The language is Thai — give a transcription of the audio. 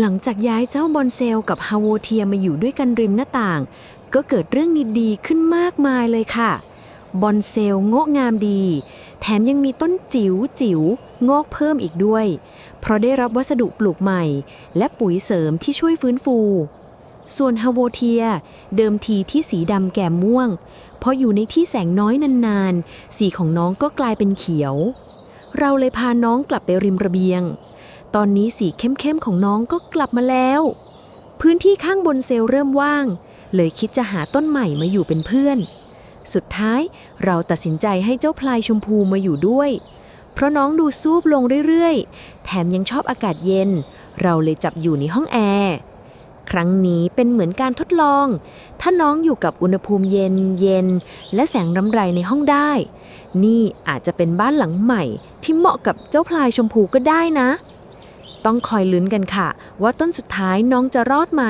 หลังจากย้ายเจ้าบอนเซลกับฮาโวเทียมาอยู่ด้วยกันริมหน้าต่าง ก็เกิดเรื่องดีๆขึ้นมากมายเลยค่ะ บอนเซลงอกงามดี แถมยังมีต้นจิ๋วจิ๋วงอกเพิ่มอีกด้วย เพราะได้รับวัสดุปลูกใหม่ และปุ๋ยเสริมที่ช่วยฟื้นฟู ส่วนฮาโวเทีย เดิมทีที่สีดำแก่มม่วงพออยู่ในที่แสงน้อยนานๆ สีของน้องก็กลายเป็นเขียว เราเลยพาน้องกลับไปริมระเบียง ตอนนี้สีเข้มๆของน้องก็กลับมาแล้ว พื้นที่ข้างบนเซลล์เริ่มว่าง เลยคิดจะหาต้นใหม่มาอยู่เป็นเพื่อน สุดท้ายเราตัดสินใจให้เจ้าพลายชมพูมาอยู่ด้วย เพราะน้องดูซูบลงเรื่อยๆ แถมยังชอบอากาศเย็น เราเลยจับอยู่ในห้องแอร์ครั้งนี้เป็นเหมือนการทดลอง ถ้าน้องอยู่กับอุณหภูมิเย็นเย็น และแสงรำไรในห้องได้ นี่อาจจะเป็นบ้านหลังใหม่ที่เหมาะกับเจ้าพลายชมพูก็ได้นะ ต้องคอยลุ้นกันค่ะ ว่าต้นสุดท้ายน้องจะรอดไหม